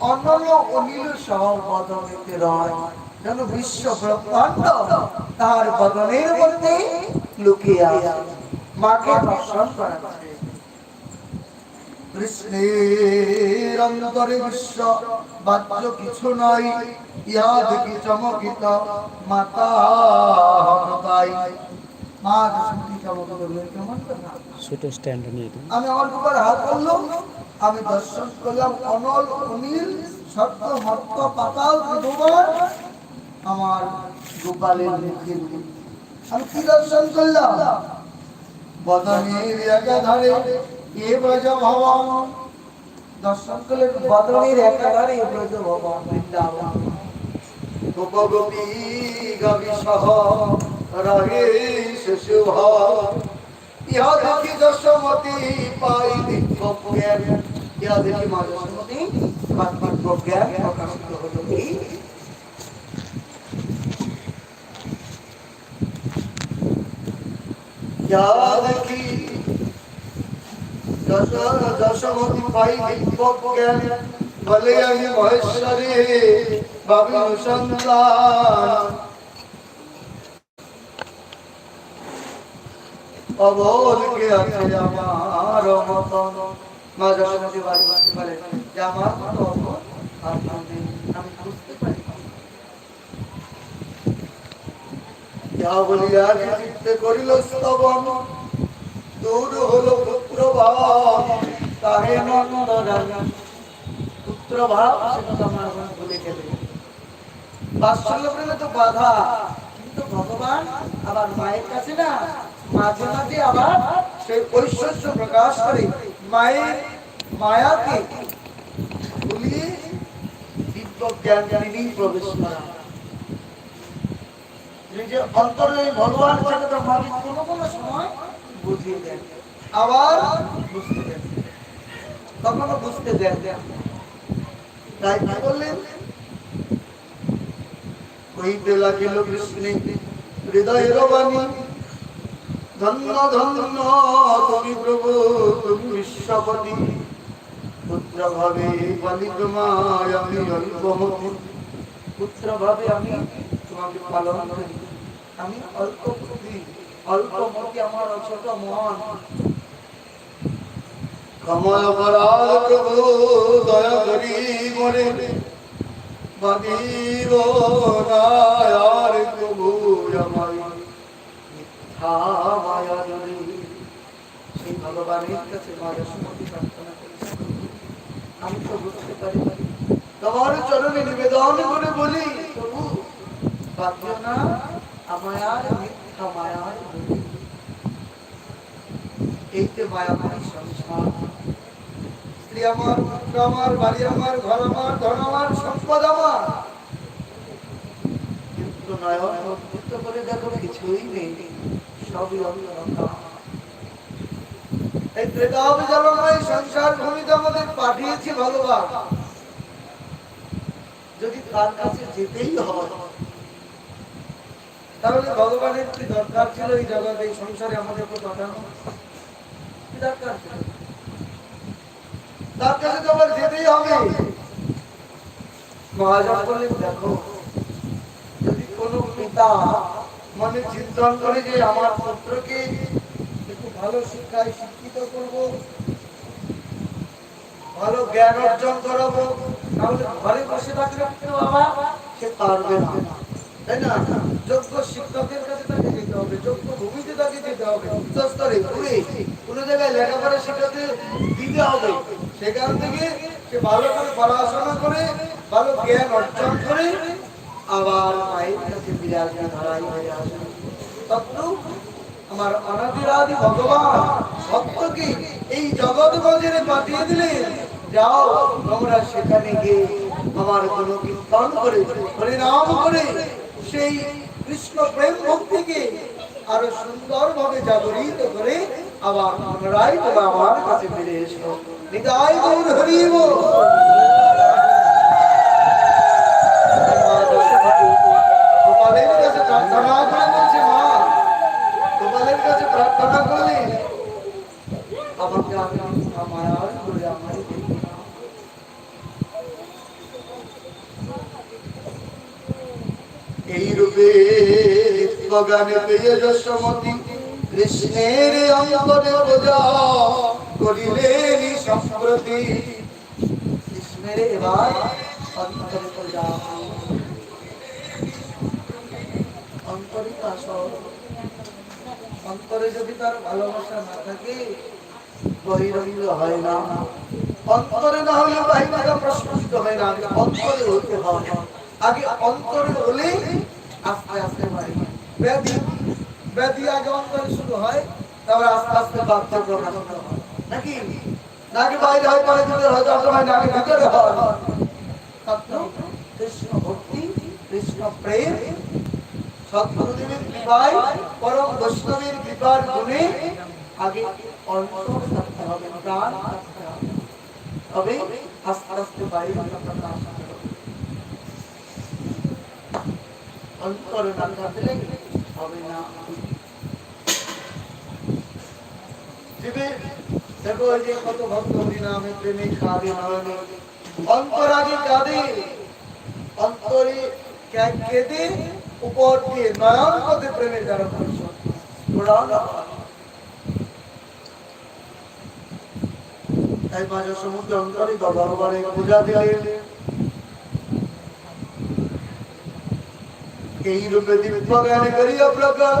অনল অনিল সহ বদনেতে রয় যেন বিশ্ব ব্রহ্মাণ্ড তার বদনের মধ্যে লুকিয়ে আছে। মাকে দর্শন করাচ্ছে। কৃষ্ণের অন্তরে বিশ্ব বাহ্য কিছু নয় ইহা দেখি চমকিত মাতা হতাই। মা শুনতে চমকিত কেমন আমি আমার উপর হাত করলাম আমি দর্শন করলাম অনল অনিল, সত্য মত্ত পাতাল ত্রিভুবন আমার গোপালের দিকে। আমি কি দর্শন করলাম? বদনের একাধারে এ ব্রজ ভবন দর্শন করলেন বদনের একাধারে এ ব্রজ ভবন বৃন্দাবন। গোপগোপী গবি সহ রহে শিশু ইহা দেখি যশোমতি পাই দিব্য জ্ঞান ইহা দেখি মা যশোমতি পাই দিব্য জ্ঞান প্রকাশিত হলো কি ইহা দেখি যশ- পাই দিব্য বলে অবল কে আছে করিল স্তবন দূর হলো পুত্র তাহে নন্দ পুত্র ভাব সেটা তো আমার এখন ভুলে গেলে বাৎসল্য বাধা কিন্তু ভগবান আবার মায়ের কাছে না মাঝে আবার সেই ঐশ্বর্য প্রকাশ করে। মায়ের মায়াকে ভুলিয়ে দেন, আবার বললেন? কইতে লাগিল কৃষ্ণে হৃদয়ের বাণী ধন্য ধন্য তুমি প্রভু, তুমি বিশ্বপতি। পুত্র ভাবে তোমায় আমি পুত্র ভাবে আমি তোমাকে পালন করি। আমি অল্প আমার ছোট মন। ক্ষমা অপরাধ প্রভু, দয়া করি মরে। বাদিব নায়ার প্রভু আমায়। মিথ্যা জড়ি স্ত্রী আমার, পুত্র আমার, বাড়ি আমার, ঘর আমার, ধন আমার, সম্পদ আমার। কিন্তু নয়ন করে দেখো, কিছুই নেই। সংসার ভূমিতে আমাদের পাঠিয়েছি ভগবান। যদি তার কাছে যেতেই হয়, তাহলে ভগবানের কি দরকার ছিল এই জগৎ এই সংসারে আমাদেরকে পাঠানো? কি দরকার ছিল? তার কাছে তো যেতেই হবে। মহাজন বললেন, দেখো, যদি কোনো পিতা মনে চিন্তন করে যে আমার পুত্রকে একটু ভালো শিক্ষায় শিক্ষিত করব, ভালো জ্ঞান অর্জন করাবো, তাহলে ঘরে বসে থাকলে বাবা সে পারবে না। তাই না? যোগ্য শিক্ষকের কাছে তাকে যেতে হবে, যোগ্য ভূমিতে তাকে যেতে হবে, উচ্চস্তরে, দূরে, কোনো জায়গায় লেখাপড়া শেখাতে দিতে হবে। সেখান থেকে সে ভালো করে পড়াশোনা করে, ভালো জ্ঞান অর্জন করে আবার মায়ের কাছে আসবে ধরাই হয়ে তত্ত্ব, আমার অনাদিরাদি ভগবান ভক্তকে এই জগৎ বাজারে পাঠিয়ে দিলেন। যাও, তোমরা সেখানে গিয়ে আমার কোন কীর্তন করে হরিনাম করে, সেই কৃষ্ণ প্রেম ভক্তিকে আরও সুন্দর ভাবে জাগরিত করে আবার পুনরায় তোমরা আমার কাছে ফিরে এসো। নিতাই গৌর হরিব। গোপালের কাছে প্রার্থনা করে বলছে, মা গোপালের কাছে প্রার্থনা করলে আমাকে আমার করে আমায় এই রূপে পেয়ে যশমতি কৃষ্ণের অঙ্গনে পূজা করিলেন সম্প্রতি। কৃষ্ণের এবার অন্তরে পূজা অন্তরিত আসর অন্তরে যদি তার ভালোবাসা না থাকে বহিরঙ্গ হয় না। অন্তরে না হলে বাহিরে প্রশ্নিত হয় না অন্তরে হতে হয় আগে অন্তরে হলে আস্তে আস্তে হয় ব্যাধি ব্যাধি আগে অন্তরে শুরু হয়, তারপর আস্তে আস্তে বাচ্চা হয়। নাকি? নাকি বাইরে হয়, পরে ভিতরে হয় তখন হয়, নাকি ভিতরে হয়? কৃষ্ণ ভক্তি, কৃষ্ণ প্রেম সদ্গুরুদেবের কৃপায়, পরম বৈষ্ণবের কৃপার গুণে আগে অন্তর থাকতে হবে, প্রাণ তবে আস্তে আস্তে বাইরে প্রকাশ অন্তর না থাকলে হবে না। দেখো যে কত ভক্ত হরিনামে প্রেমে অন্তর কেঁদে উপর দিয়ে নয়ন পথে প্রেমের দ্বারা দর্শন উড়ান তাই মাঝে সমুদ্র অন্তরে ভগবানে পূজা দিলেন এই রূপে দিব্য জ্ঞান করিয়া প্রকাশ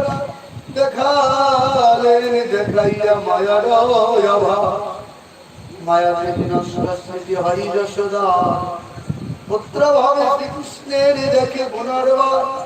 দেখালেন দেখাইয়া মায়ার অভাব। মায়া বিঘ্ন সরস্বতী হরি যশোদা পুত্র ভাবে শ্রীকৃষ্ণের দেখে পুনর্বার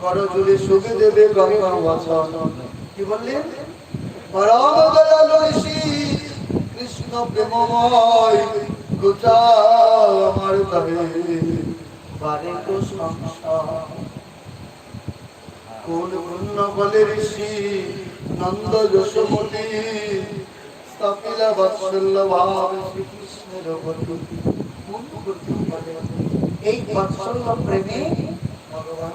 কর জুড়ে সুখ দেবে গঙ্গা বচন কি বললেন পরম দয়ালু ঋষি, কৃষ্ণ প্রেমময়, গোচা আমার তবে বারে তো কোন পুণ্য বলে ঋষি, নন্দ যশোমতি, স্থাপিলা বাৎসল্য ভাব শ্রীকৃষ্ণের বধূ। এই বাৎসল্য প্রেমে ভগবান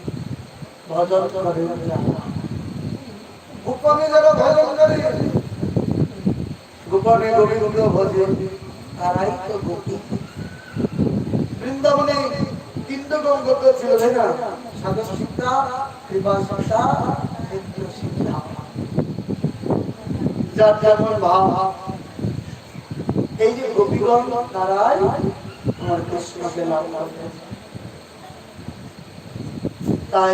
ভজন করে গোপনে যারা ভজন করে গোপনে গোবিন্দ ভজন। তারাই তো গোপী বৃন্দাবনে তিনটে গঙ্গা ছিল তাই না? সাধু কৃপা সীতা ক্ষেত্র সীতা যার যেমন ভাব, এই যে গোপীগণ তারাই আমার কৃষ্ণকে লাভ করবে তাই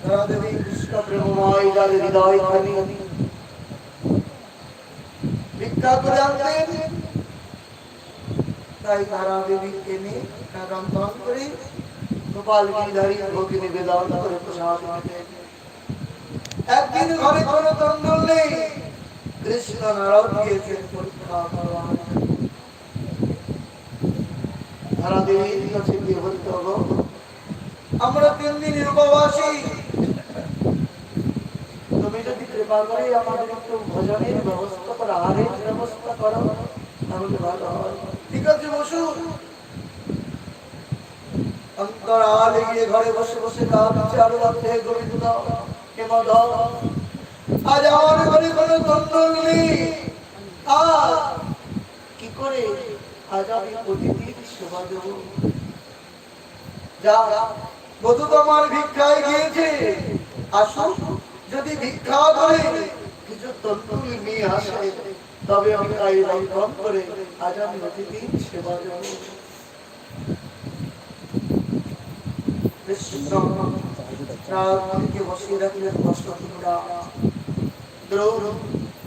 ধরা দেবী কৃষ্ণ প্রেমময় যার হৃদয় খানি করে আনতেন তাই তারা দেবীকে নিয়ে রন্ধন করে গোপাল গিরিধারী ভোগে নারদ গিয়েছেন পরীক্ষা করবার। তারা আমরা তিন দিন উপবাসী তুমি যদি কৃপা করে আমাদের একটু ভোজনের ব্যবস্থা করো, আহারের ব্যবস্থা করো, তাহলে ভালো হয়। ঠিক আছে বসুন অন্তরালে গিয়ে ঘরে বসে বসে আরও হে মাধব আজ আমার ঘরে কোনো তন্দল নেই। কি করে আজ আমি প্রতিদিন সেবা দেব? যা বধু তোমার ভিক্ষায় গিয়েছে। আসুন যদি ভিক্ষা করে কিছু তন্তুল নিয়ে আসে তবে আমি তাই রন্ধন করে আজ আমি প্রতিদিন সেবা দেব। বসিয়ে রাখলেন কষ্ট তোমরা।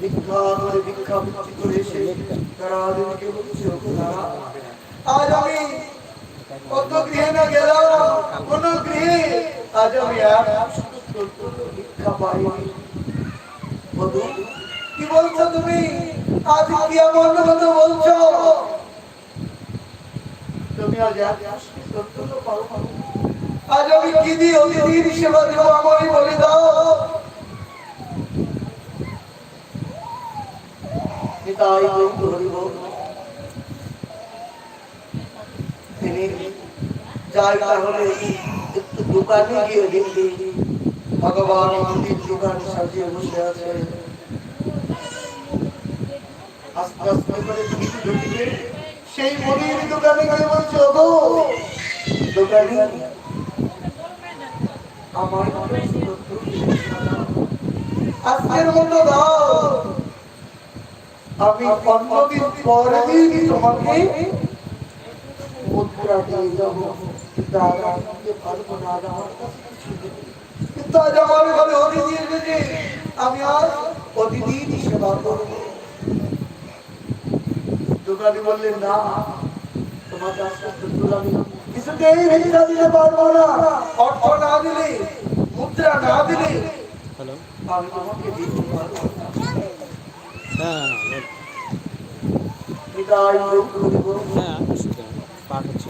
ভিক্ষা করে ভিক্ষা করে এসে তারা আদিকে বলছে "ওগো তারা, আজ আমি কত গৃহে না গেলাম কোন গৃহে আজ আমি এক পাইনি কি বলছো তুমি আজ কি এমন বলছো আমি কি দিয়ে অতিথির সেবা দেবো আমারই বলে দাও তিনি যাই তাহলে একটু দোকানে গিয়ে দেখি ভগবান মন্দির দোকান সাজিয়ে বসে আছে। আস্তে আস্তে করে কিছু ঢুকিয়ে সেই মন্দির দোকানে গিয়ে বলছে, ওগো, দোকানে আমার আজকের মতো দাও। আমি অন্যদিন পরে দিন তোমাকে মুদ্রা দিয়ে যাব কিন্তু আজ আমি দিতে পারব না আজ আমার কাছে কিছু নেই। কিন্তু আজ আমার ঘরে অতিথি এসেছে আমি আজ অতিথির সেবা করব দোকানি বললেন না তোমার কাছে কিন্তু আমি কিছুতেই ভিক্ষা দিতে পারব না অর্থ না দিলে মুদ্রা না দিলে হ্যালো আমি তোমাকে দিতে পারব না হ্যাঁ হ্যাঁ বিদায় লোক করিব। হ্যাঁ অসুবিধা নেই। পাঠ হচ্ছে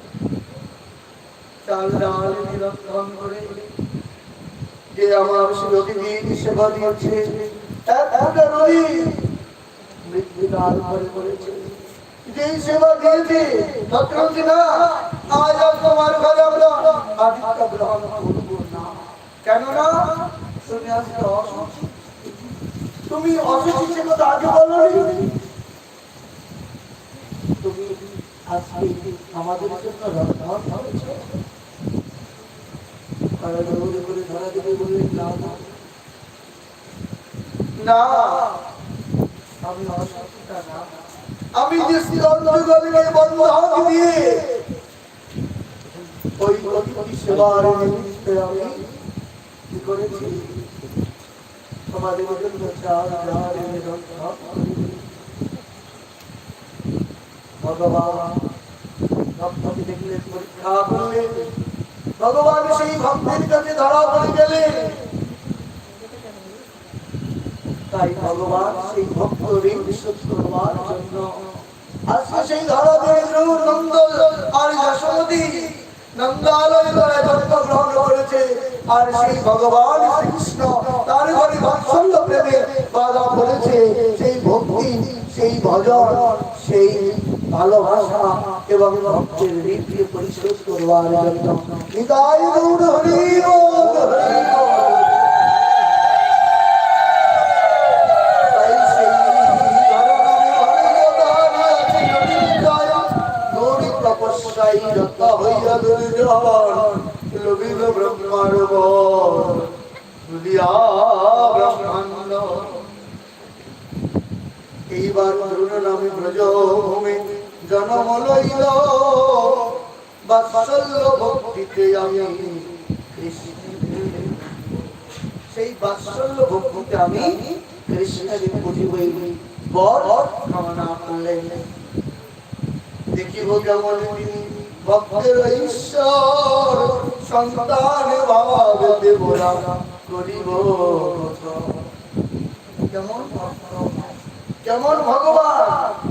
চাল ডাল নিরক্ষণ করে যে আমার প্রতিদিন সেবা দিয়েছে মৃত্যুকাল করে করেছে। যে সেবা দিয়েছে তৎকান্তি না, আজ তোমার গ্রহণ করব না। কেননা, তুমি অসুখী তুমি অসুখী সে কথা আগে বলো তুমি আজকে আমাদের জন্য রন্ধন করেছ তারা দৌড়ে করে ধরা দেবে বললেন না না। না। আমি অসুখটা না আমি যে স্তন্ত্রগণকে বন্ধন দিয়ে ওই অতিথি সেবার নিমিত্তে আমি কি করেছি? তোমাদের জন্য চার হাজার ভগবান পরীক্ষা ভগবান সেই ভক্তের কাছে ধরা পড়ে গেলেন তাই ভগবান সেই ভক্ত ঋণ শোধ করবার জন্য আজকে সেই ধরা ধরাধরি নন্দ আর যশোমতী নন্দালয় করে জন্মগ্রহণ করেছে। আর সেই ভগবান শ্রীকৃষ্ণ, তার বাৎসল্য প্রেমে বাধা পড়েছে। সেই ভক্তি, সেই ভজন, সেই ভালোবাসা এবং ভক্তের ঋণকে পরিশোধ করবার জন্য নিতাই গৌর হরি বল, হরি বল। তাই সেই ধরনের ভালোবাসা আছে নবীনদায়, গৌরী তপস্যায় রত হইয়া দুর্জন, লোভিল ব্রহ্মার বর, দুলিয়া ব্রহ্মাণ্ড। এইবার তরুণ নামে ব্রজ ভূমি জন্ম লইল বাৎসল্য ভক্তিতে আমি সেই বাৎসল্য ভক্তিতে আমি কৃষ্ণের বুঝিবই বর কামনা করলেন। দেখিব কেমন তিনি ভক্তের ঈশ্বর, সন্তান ভাব দেবরা করিব। কেমন ভক্ত? কেমন ভগবান?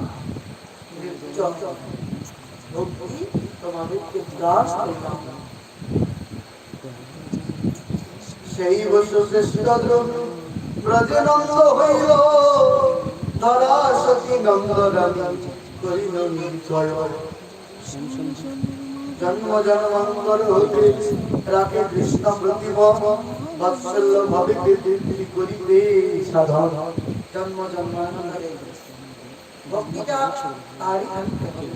ভক্তি তোমাদেরকে দাস করলাম। সেই বছর শ্রেষ্ঠ ব্রজনন্দ হইল। ধরা জন্ম জন্মান্তর হইতে রাখে কৃষ্ণ বাৎসল্য ভাবে করিবে সাধন। জন্ম জন্মান্তরে ভক্তিটা তারই আনতে হবে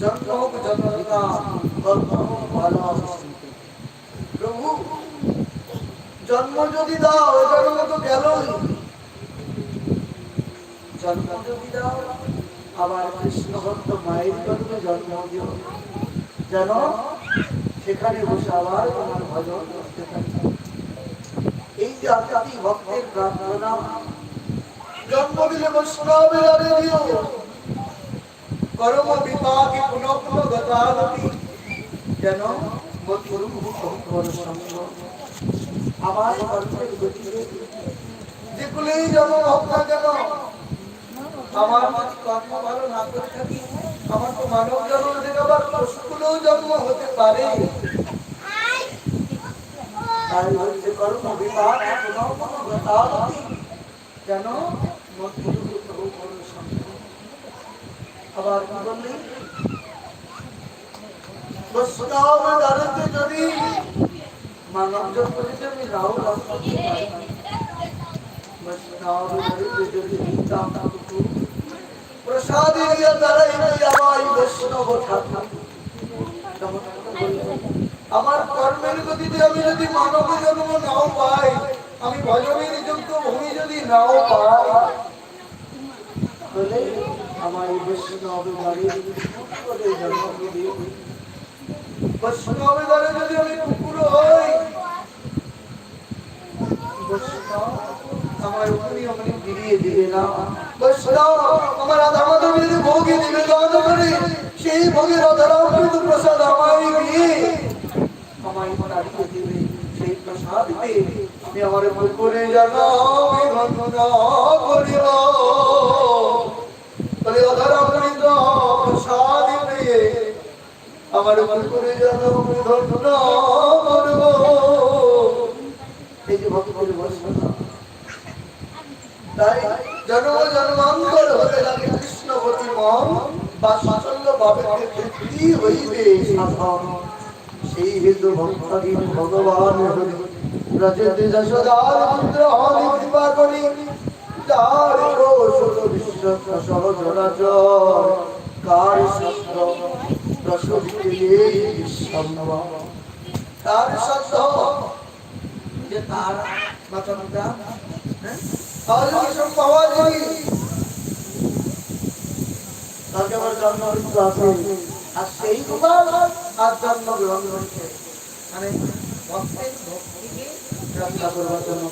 জন্ম হোক জন্মদাতা কর্ম হোক। প্রভু, জন্ম যদি দাও, জন্ম তো গেলই। জন্ম যদি দাও, আবার কৃষ্ণ ভক্ত মায়ের জন্মে জন্ম দিও। যেন সেখানে বসে আবার তোমার ভজন আমার কর্মের গতিতে। যে কুলেই হোক না আমার যদি ভালো না আমার তো মানব জন্ম থেকে আবার জন্ম হতে পারে। তাই হচ্ছে কর্ম বিপাক পুনঃ গতাগতি যেন মধুর শঙ্কর সঙ্গ। আবার কি বললি? যদি মানব জন্ম আমি টুকু প্রসাদে নাই আমায় বৈষ্ণব ঠাকুর। আমার কর্মের গতিতে আমি যদি মানব জন্ম নাও পাই, আমি ভজনের যোগ্য ভূমি যদি নাও পাই আমার দিও বৈষ্ণব যদি আমি কুকুর হই আমার আমার সেই ভোগের অধারামৃত প্রসাদ আমায় দিয়ে আমায় তাড়িয়ে দিবে সেই প্রসাদ আমি আমার মন করে জানা বন্দনা করিব বলে প্রসাদ পেয়ে আমার করে জানা করব এই যে ভক্ত বৈষ্ণব তাই জন্ম জন্মান্তর হতে লাগে কৃষ্ণপতি বাৎসল্য ভাবে তৃপ্তি হইবে সাধন সেই হেতু ভক্তাধীন ভগবান রজতে যশোদার পুত্র হরি কৃপা করি। যার কৌশল বিশ্ব সহজ রাজর কার সত্য প্রসূতিতে এই বিশ্বম্ভব তার সত্য? যে তার মুখা হ্যাঁ? কিসব পাওয়া আর সেই গোপাল আর জন্ম গ্রহণ করছে মানে ভক্তিকে রক্ষা করবার জন্য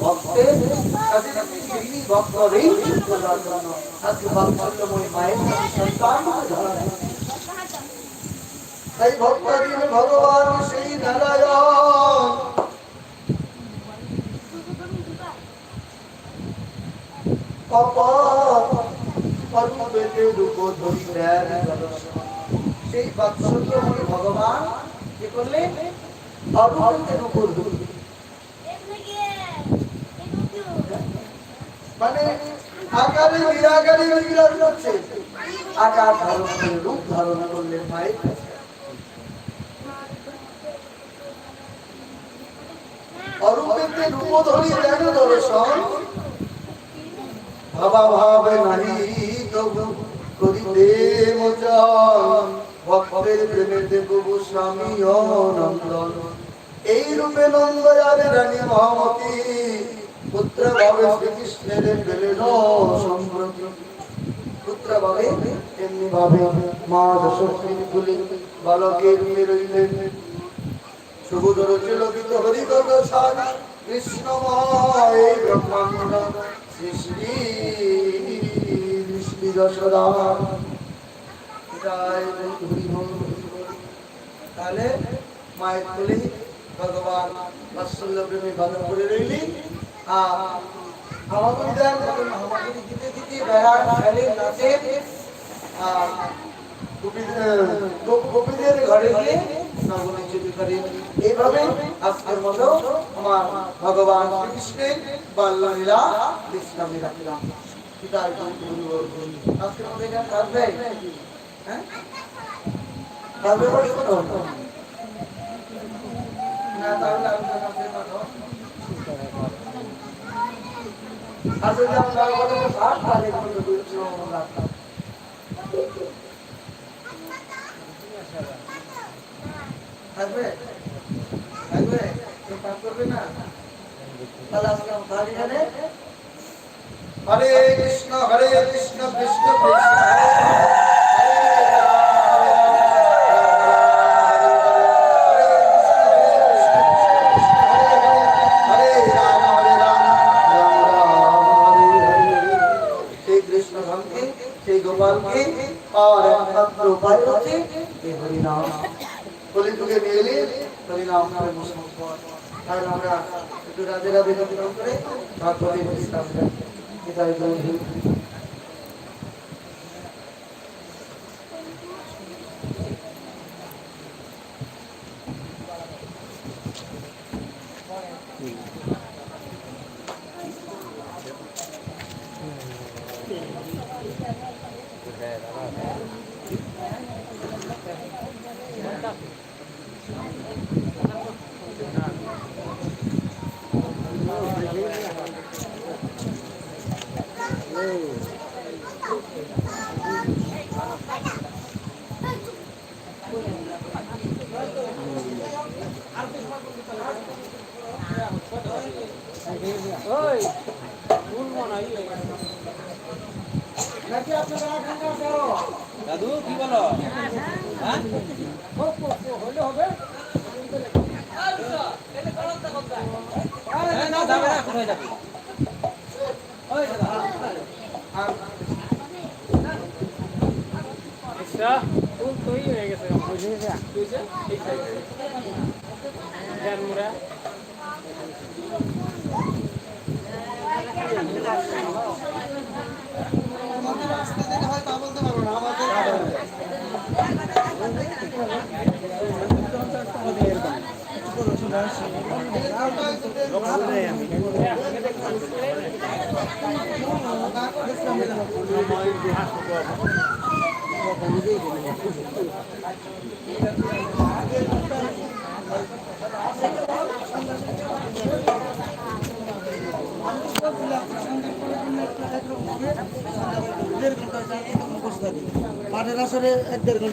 ধরা তাই ভক্তাধীন ভগবান সেই নারায়ণ। পর্বতে রূপ ধরিলেন সেই বাৎসল্যময় ভগবান কি করলেন অরূপের উপর মানে আকারে নিরাকারে বিরাজ করছে। আকার ধারণ করে, রূপ ধারণ করলেন কাছে। অরূপেতে রূপ ধরি যেন দর্শন। ভাবা ভাবে নাহি তবু করিতে মোচন। ভক্তের প্রেমেতে প্রভু স্বামী নন্দন এই রূপে নন্দয়ারে রানী মহামতি, পুত্র ভাবে শ্রীকৃষ্ণের পেলেন সম্প্রতি। পুত্র ভাবে এমনি ভাবে মা যশস্বীর কুলে বালকের রূপে রইলেন। সুবোধর চিলকিত হরিগত সার কৃষ্ণময় ব্রহ্মাণ্ড সৃষ্টি দৃষ্টি বল। তাহলে মায়ের কোলে ভগবান বাৎসল্য প্রেমী বাধা করে রইলি। আর হামাগুড়ি দেন তখন হামাগুড়ি দিতে দিতে বেড়ার খেলে নাচে। আর গোপীদের গোপ- গোপীদের ঘরে গিয়ে নগরে চুরি করে। এইভাবে আজকের মতো আমার ভগবান শ্রীকৃষ্ণের বাল্যলীলা রাখলাম। পিতার আজকের মধ্যে এখানে থাকবে। তাহলে তো কাছে পাঠাও আসলে আমরা বলে সাত করবে না তাহলে হরে কৃষ্ণ হরে কৃষ্ণ কৃষ্ণ কৃষ্ণ। গোপালকে আর একমাত্র উপায় হচ্ছে এই হরিনাম কলিযুগে নিয়ে এলে হরিনাম করে মুসলমান তাহলে আমরা একটু রাধে রাধে করে তারপরে নেব। বিদায় জয় হিন্দ নাকি আপনারা এখানকার বড়? দাদু কি বলো? হ্যাঁ? হলে হবে। এই, না যাবে না কোথায় যাবে ওই দাদা আর আচ্ছা ফুল তৈরি হয়ে গেছে বুঝে গেছে বুঝে ঠিক আছে জ্ঞান মুরা আমাদের রাস্তা থেকে হয় তা বলতে পারব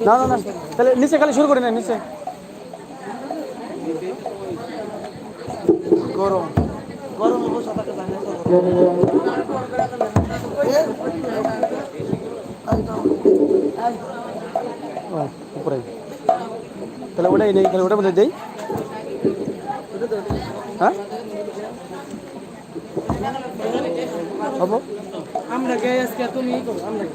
না না না। তাহলে নিচে খালি শুরু করি না নিচে। গরম। গরম উপরে। তাহলে ওটাই নেই তাহলে ওটার মধ্যে দেই। হ্যাঁ? আমরা গে আজকে তুমি আমরা